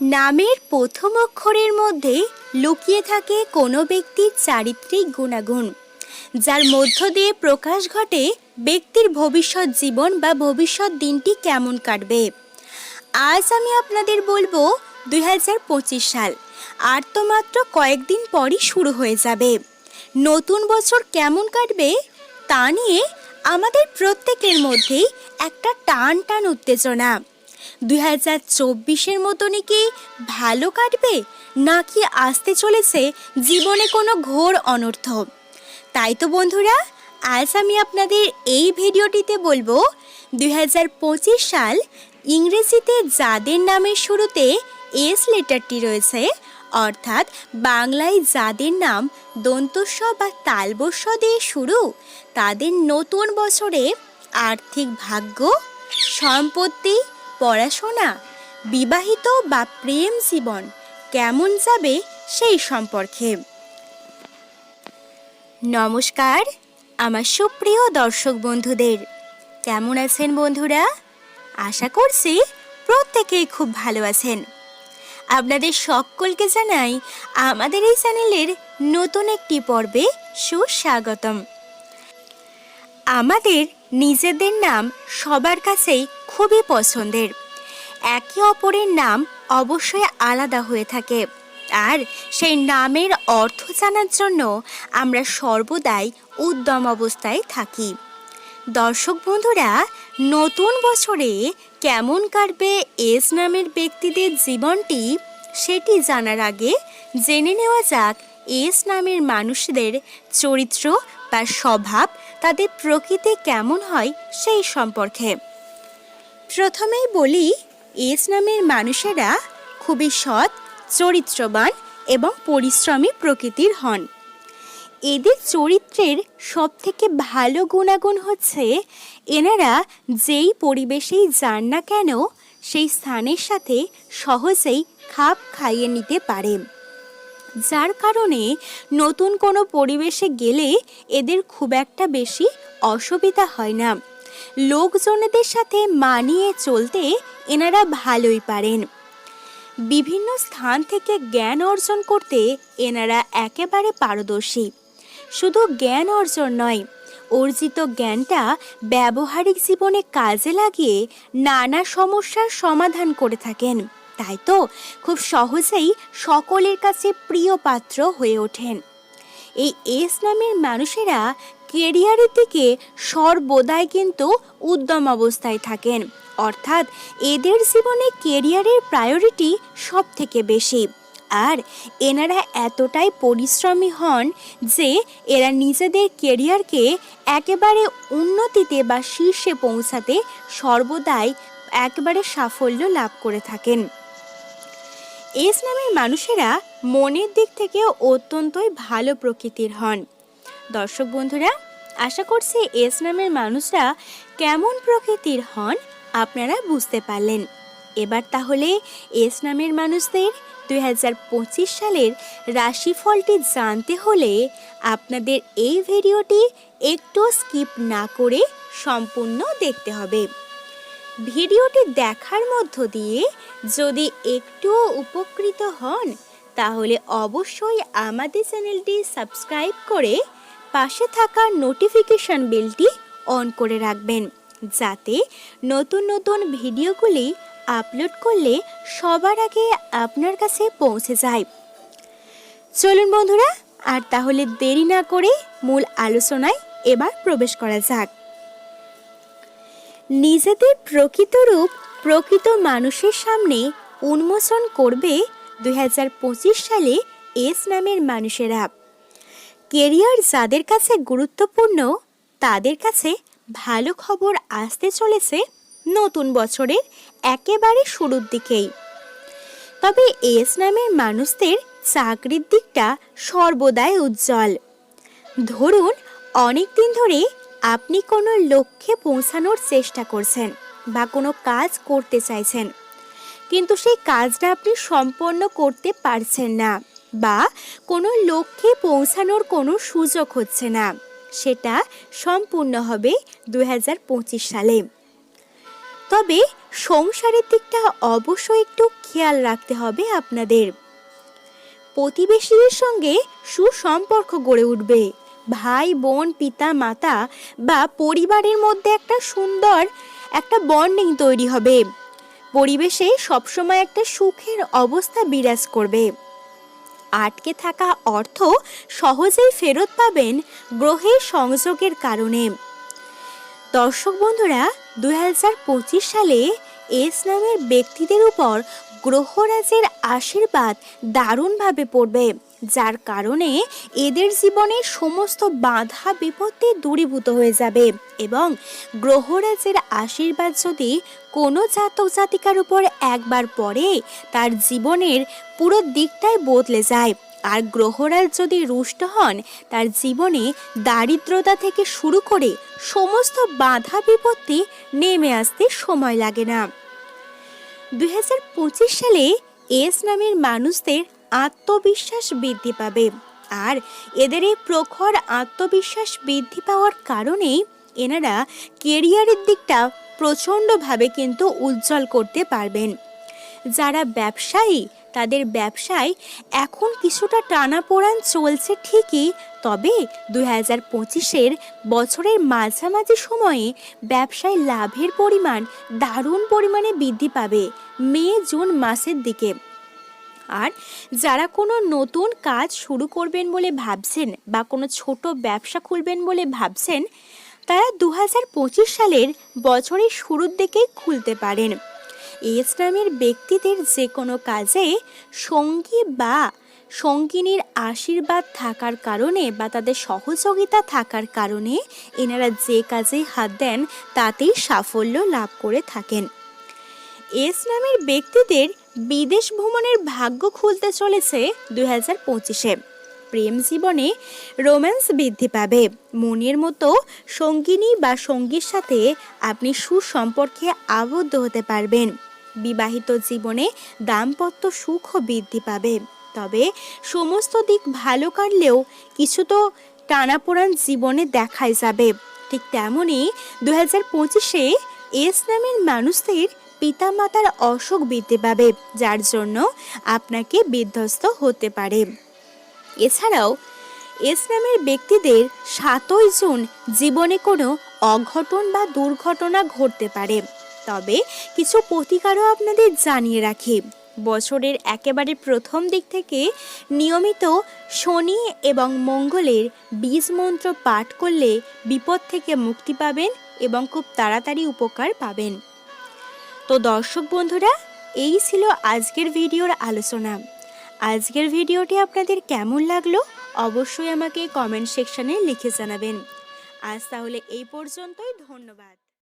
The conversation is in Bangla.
নামের প্রথম অক্ষরের মধ্যে লুকিয়ে থাকে কোনো ব্যক্তির চারিত্রিক গুণাগুণ, যার মধ্য দিয়ে প্রকাশ ঘটে ব্যক্তির ভবিষ্যৎ জীবন বা ভবিষ্যৎ দিনটি কেমন কাটবে। আজ আমি আপনাদের বলব দুই হাজার পঁচিশ সাল, আর তো মাত্র কয়েকদিন পরই শুরু হয়ে যাবে। নতুন বছর কেমন কাটবে তা নিয়ে আমাদের প্রত্যেকের মধ্যেই একটা টান টান উত্তেজনা। দুই হাজার চব্বিশের মতনই কি ভালো কাটবে? নাকি আসতে চলেছে জীবনে কোনো ঘোর অনর্থ? তাই তো বন্ধুরা, আজ আমি আপনাদের এই ভিডিওটিতে বলব, দুই হাজার পঁচিশ সাল ইংরেজিতে যাদের নামের শুরুতে এস লেটারটি রয়েছে, অর্থাৎ বাংলায় যাদের নাম দন্তস্ব বা তালবস্য দিয়ে শুরু, তাদের নতুন বছরে আর্থিক ভাগ্য, সম্পত্তি পড়াশোনা, বিবাহিত বা প্রেম জীবন কেমন যাবে সেই সম্পর্কে। নমস্কার, আমার সুপ্রিয় দর্শক বন্ধুদের, কেমন আছেন বন্ধুরা? আশা করছি প্রত্যেকেই খুব ভালো আছেন। আপনাদের সকলকে জানাই আমাদের এই চ্যানেলের নতুন একটি পর্বে সুস্বাগতম। আমাদের নিজেদের নাম সবার কাছেই খুবই পছন্দের। একে অপরের নাম অবশ্যই আলাদা হয়ে থাকে। আর সেই নামের অর্থ জানার জন্য আমরা সর্বদাই উদ্যম অবস্থায় থাকি। দর্শক বন্ধুরা, নতুন বছরে কেমন কাটবে এস নামের ব্যক্তিদের জীবনটি সেটি জানার আগে জেনে নেওয়া যাক এস নামের মানুষদের চরিত্র বা স্বভাব তাদের প্রকৃতি কেমন হয় সেই সম্পর্কে। প্রথমেই বলি, এস নামের মানুষেরা খুবই সৎ, চরিত্রবান এবং পরিশ্রমী প্রকৃতির হন। এদের চরিত্রের সবথেকে ভালো গুণাগুণ হচ্ছে, এনারা যেই পরিবেশেই যান না কেন, সেই স্থানের সাথে সহজেই খাপ খাইয়ে নিতে পারে। যার কারণে নতুন কোনো পরিবেশে গেলে এদের খুব একটা বেশি অসুবিধা হয় না। লোকজনেদের সাথে মানিয়ে চলতে এনারা ভালোই পারেন। বিভিন্ন স্থান থেকে জ্ঞান অর্জন করতে এনারা একেবারে পারদর্শী। শুধু জ্ঞান অর্জন নয়, অর্জিত জ্ঞানটা ব্যবহারিক জীবনে কাজে লাগিয়ে নানা সমস্যার সমাধান করে থাকেন। তাই তো খুব সহজেই সকলের কাছে প্রিয় পাত্র হয়ে ওঠেন। এই এস নামের মানুষেরা কেরিয়ারের দিকে সর্বদাই কিন্তু উদ্যম অবস্থায় থাকেন। অর্থাৎ এদের জীবনে কেরিয়ারের প্রায়োরিটি সব থেকে বেশি। আর এনারা এতটাই পরিশ্রমী হন যে এরা নিজেদের কেরিয়ারকে একেবারে উন্নতিতে বা শীর্ষে পৌঁছাতে সর্বদাই একেবারে সাফল্য লাভ করে থাকেন। এস নামের মানুষেরা মনের দিক থেকে অত্যন্তই ভালো প্রকৃতির হন। দর্শক বন্ধুরা, আশা করছি এস নামের মানুষরা কেমন প্রকৃতির হন আপনারা বুঝতে পারলেন। এবার তাহলে এস নামের মানুষদের দু হাজার পঁচিশ সালের রাশিফলটি জানতে হলে আপনাদের এই ভিডিওটি একটু স্কিপ না করে সম্পূর্ণ দেখতে হবে। ভিডিওটি দেখার মধ্য দিয়ে যদি একটুও উপকৃত হন, তাহলে অবশ্যই আমাদের চ্যানেলটি সাবস্ক্রাইব করে পাশে থাকা নোটিফিকেশন বেলটি অন করে রাখবেন, যাতে নতুন নতুন ভিডিওগুলি আপলোড করলে সবার আগে আপনার কাছে পৌঁছে যায়। চলুন বন্ধুরা, আর তাহলে দেরি না করে মূল আলোচনায় এবার প্রবেশ করা যাক। নিজেদের প্রকৃত রূপ প্রকৃত মানুষের সামনে উন্মোচন করবে দু হাজার পঁচিশ সালে এস নামের মানুষেরা। কেরিয়ার যাদের কাছে গুরুত্বপূর্ণ, তাদের কাছে ভালো খবর আসতে চলেছে নতুন বছরের একেবারে শুরুর দিকেই। তবে এস নামের মানুষদের চাকরির দিকটা সর্বদাই উজ্জ্বল। ধরুন অনেক দিন ধরে আপনি কোনো লক্ষ্যে পৌঁছানোর চেষ্টা করছেন বা কোনো কাজ করতে চাইছেন, কিন্তু সেই কাজটা আপনি সম্পন্ন করতে পারছেন না। বা কোনো লক্ষ্যে পৌঁছানোর কোনো সুযোগ হচ্ছে না। সেটা সম্পূর্ণ হবে দু হাজার পঁচিশ সালে। তবে সংসারের দিকটা অবশ্যই একটু খেয়াল রাখতে হবে আপনাদের। প্রতিবেশীদের সঙ্গে সুসম্পর্ক গড়ে উঠবে। ভাই, বোন, পিতা, মাতা বা পরিবারের মধ্যে একটা সুন্দর একটা বন্ডিং তৈরি হবে। পরিবেশে সবসময় একটা সুখের অবস্থা বিরাজ করবে। আটকে থাকা অর্থ সহজেই ফেরত পাবেন গ্রহের সংযোগের কারণে। দর্শক বন্ধুরা, দুই হাজার পঁচিশ সালে এস নামের ব্যক্তিদের উপর গ্রহরাজের আশীর্বাদ দারুণভাবে পড়বে, যার কারণে এদের জীবনে সমস্ত বাধা বিপত্তি দূরীভূত হয়ে যাবে এবং গ্রহরাজের আশীর্বাদ যদি কোনো জাতক জাতিকার উপর একবার পড়ে, তার জীবনের পুরো দিকটাই বদলে যায়। আর গ্রহরাজ যদি রুষ্ট হন, তার জীবনে দারিদ্রতা থেকে শুরু করে সমস্ত বাধা বিপত্তি নেমে আসতে সময় লাগে না। দু হাজার পঁচিশ সালে এস নামের মানুষদের আত্মবিশ্বাস বৃদ্ধি পাবে। আর এদের এই প্রখর আত্মবিশ্বাস বৃদ্ধি পাওয়ার কারণেই এনারা কেরিয়ারের দিকটা প্রচণ্ডভাবে কিন্তু উজ্জ্বল করতে পারবেন। যারা ব্যবসায়ী তাদের ব্যবসায় এখন কিছুটা টানাপোড়ান চলছে ঠিকই, তবে দুই হাজার পঁচিশের বছরের মাঝামাঝি সময়ে ব্যবসায় লাভের পরিমাণ দারুণ পরিমাণে বৃদ্ধি পাবে মে, জুন মাসের দিকে। আর যারা কোনো নতুন কাজ শুরু করবেন বলে ভাবছেন বা কোনো ছোট ব্যবসা খুলবেন বলে ভাবছেন, তারা দু হাজার পঁচিশ সালের বছরের শুরুর দিকেই খুলতে পারেন। এস নামের ব্যক্তিদের যে কোনো কাজে সঙ্গী বা সঙ্গিনীর আশীর্বাদ থাকার কারণে বা তাদের সহযোগিতা থাকার কারণে এনারা যে কাজে হাত দেন, তাতেই সাফল্য লাভ করে থাকেন। এস নামের ব্যক্তিদের বিদেশ ভ্রমণের ভাগ্য খুলতে চলেছে দুই হাজার পঁচিশে। প্রেম জীবনে রোম্যান্স বৃদ্ধি পাবে। মনের মতো সঙ্গিনী বা সঙ্গীর সাথে আপনি সুসম্পর্কে আবদ্ধ হতে পারবেন। বিবাহিত জীবনে দাম্পত্য সুখও বৃদ্ধি পাবে। তবে সমস্ত দিক ভালো কাটলেও কিছু তো টানাপোড়ান জীবনে দেখাই যাবে। ঠিক তেমনই দু হাজার পঁচিশে এস নামের মানুষদের পিতামাতার অসুখ বৃদ্ধি পাবে, যার জন্য আপনাকে বিধ্বস্ত হতে পারে। এছাড়াও এস নামের ব্যক্তিদের সাতই জুন জীবনে কোনো অঘটন বা দুর্ঘটনা ঘটতে পারে। তবে কিছু প্রতিকারও আপনাদের জানিয়ে রাখি। বছরের একেবারে প্রথম দিক থেকে নিয়মিত শনি এবং মঙ্গলের বীজ মন্ত্র পাঠ করলে বিপদ থেকে মুক্তি পাবেন এবং খুব তাড়াতাড়ি উপকার পাবেন। তো দর্শক বন্ধুরা, এই ছিল আজকের ভিডিওর আলোচনা। আজকের ভিডিওটি আপনাদের কেমন লাগল অবশ্যই আমাকে কমেন্ট সেকশনে লিখে জানাবেন। আজ তাহলে এই পর্যন্তই, ধন্যবাদ।